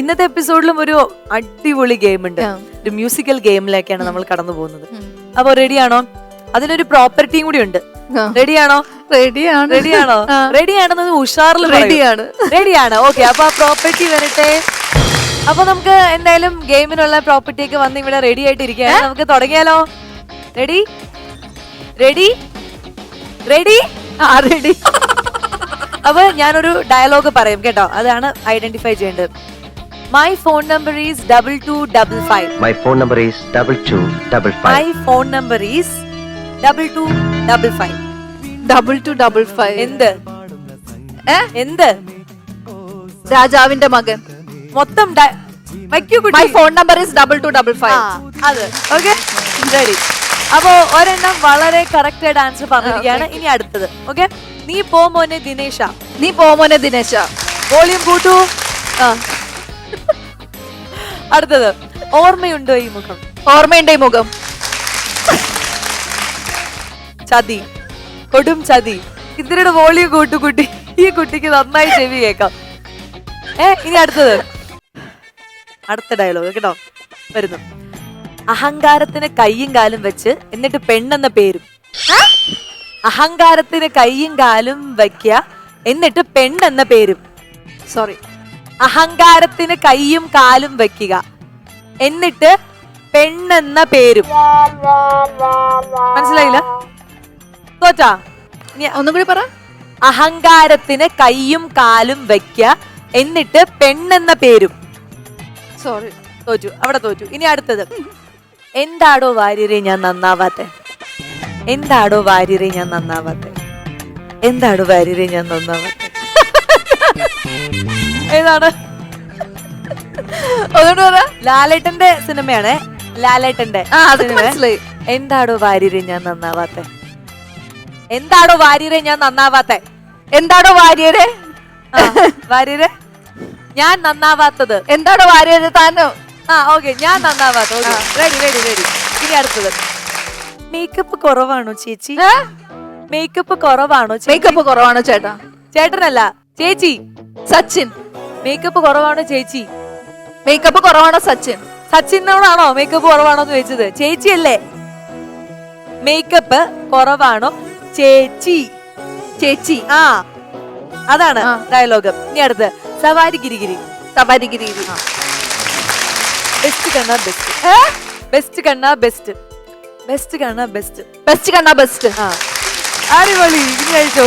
ഇന്നത്തെ എപ്പിസോഡിലും ഒരു അടിപൊളി ഗെയിം ഉണ്ട്. ഒരു മ്യൂസിക്കൽ ഗെയിമിലേക്കാണ് നമ്മൾ കടന്നു പോകുന്നത്. അപ്പൊ റെഡിയാണോ അതിനൊരു പ്രോപ്പർട്ടിയും കൂടി ഉണ്ട്. റെഡിയാണോ റെഡിയാണ് റെഡിയാണോ. റെഡിയാണെന്ന് ഉഷാറിൽ റെഡിയാണ് റെഡിയാണ് ഓക്കെ അപ്പൊ ആ പ്രോപ്പർട്ടി വരട്ടെ. അപ്പൊ നമുക്ക് എന്തായാലും ഗെയിമിനുള്ള പ്രോപ്പർട്ടി ഒക്കെ വന്ന് ഇവിടെ റെഡി ആയിട്ടിരിക്കുകയാണ്. നമുക്ക് തുടങ്ങിയാലോ? റെഡി റെഡി റെഡി ആ റെഡി അപ്പൊ ഞാനൊരു ഡയലോഗ് പറയും കേട്ടോ. അതാണ് ഐഡന്റിഫൈ ചെയ്യേണ്ടത്. My phone number is double two double five My phone number is double two double my five. Phone number is double two double five double two double five എന്ത്? ഏ? എന്ത്? രാജാവിന്റെ മകൻ. മൊത്തം ഡ- വയ്ക്കൂ കുട്ടി. My phone number is double two double ആ, ഫൈവ് അത്. ഓക്കെ റെഡി അപ്പോ ഒരെണ്ണം വളരെ കറക്റ്റ് ആയിട്ട് ആൻസർ പറഞ്ഞിരിക്കുകയാണ് ഇനി അടുത്തത്. ഓക്കെ നീ പോ മോനെ ദിനേശ. നീ പോമോനെ ദിനേശ. വോളിയം കൂട്ടൂ. ആ. അടുത്തത് ഓർമ്മയുണ്ടോ ഈ മുഖം? ഓർമ്മയുണ്ട് ഈ മുഖം? ചതി. കൊടും ചതി. ഇതിരുടെ വോളിയം കൂട്ടു കുട്ടി ഈ കുട്ടിക്ക് നന്നായി ചെവി കേൾക്കാം. ഏ ഇനി അടുത്തത്. അടുത്ത ഡയലോഗ് കേട്ടോ. വരുന്നു. അഹങ്കാരത്തിന് കയ്യും കാലും വെച്ച് എന്നിട്ട് പെണ്ണെന്ന പേരും. അഹങ്കാരത്തിന് കയ്യും കാലും വയ്ക്കുക എന്നിട്ട് പെണ്ണെന്ന പേരും. സോറി അഹങ്കാരത്തിന് കൈയും കാലും വെക്കുക. എന്നിട്ട് പെണ്ണെന്ന പേരും. മനസ്സിലായില്ല? തോറ്റാ? ഒന്നും കൂടി പറ. അഹങ്കാരത്തിന് കൈയും കാലും വെക്ക. എന്നിട്ട് പെണ്ണെന്ന പേരും. സോറി. തോറ്റു. അവിടെ തോറ്റു. ഇനി അടുത്തത്. എന്താടോ വാര്യരെ ഞാൻ നന്നാവാത്തെ? എന്താടോ വാര്യരെ ഞാൻ നന്നാവാത്തെ? എന്താടോ വാര്യരെ ഞാൻ നന്നാവാത്തെ? ഏതാണ്? അതുകൊണ്ട് പറ ലാലേട്ടന്റെ സിനിമയാണ് ലാലേട്ടന്റെ ആ അത്. മനസ്സിലായി. എന്താടോ വാര്യരെ ഞാൻ നന്നാവാത്തെ? എന്താടോ വാര്യരെ ഞാൻ നന്നാവാത്തെ? എന്താടോ വാര്യരെ? വാര്യരെ? ഞാൻ നന്നാവാത്തത്. എന്താടോ വാര്യരെ താനോ? ആ ഓക്കെ ഞാൻ നന്നാവാത്ത റെഡി റെഡി റെഡി ഇനി അടുത്തത്. മേക്കപ്പ് കുറവാണോ ചേച്ചി? മേക്കപ്പ് കുറവാണോ? മേക്കപ്പ് കുറവാണോ ചേട്ടാ? ചേട്ടനല്ല ചേച്ചി. സച്ചിൻ. മേക്കപ്പ് കുറവാണോ ചേച്ചി. മേക്കപ്പ് കുറവാണോ സച്ചിൻ. സച്ചിനോടാണോ മേക്കപ്പ് കുറവാണോ എന്ന് ചോദിച്ചത്? ചേച്ചി അല്ലേ മേക്കപ്പ് കുറവാണോ? ചേച്ചി. ചേച്ചി. ആ. അതാണ് ഡയലോഗം ഇനി അടുത്ത്. സവാരി ഗിരിഗിരി സവാരി ഗിരിഗിരി ബെസ്റ്റ് കണ്ണ ബെസ്റ്റ് ബെസ്റ്റ് കണ്ണ ബെസ്റ്റ് ബെസ്റ്റ് കണ്ണ ബെസ്റ്റ് ബെസ്റ്റ് കണ്ണ ബെസ്റ്റ് ആ. അടിപൊളി. ഇനി കഴിച്ചോ.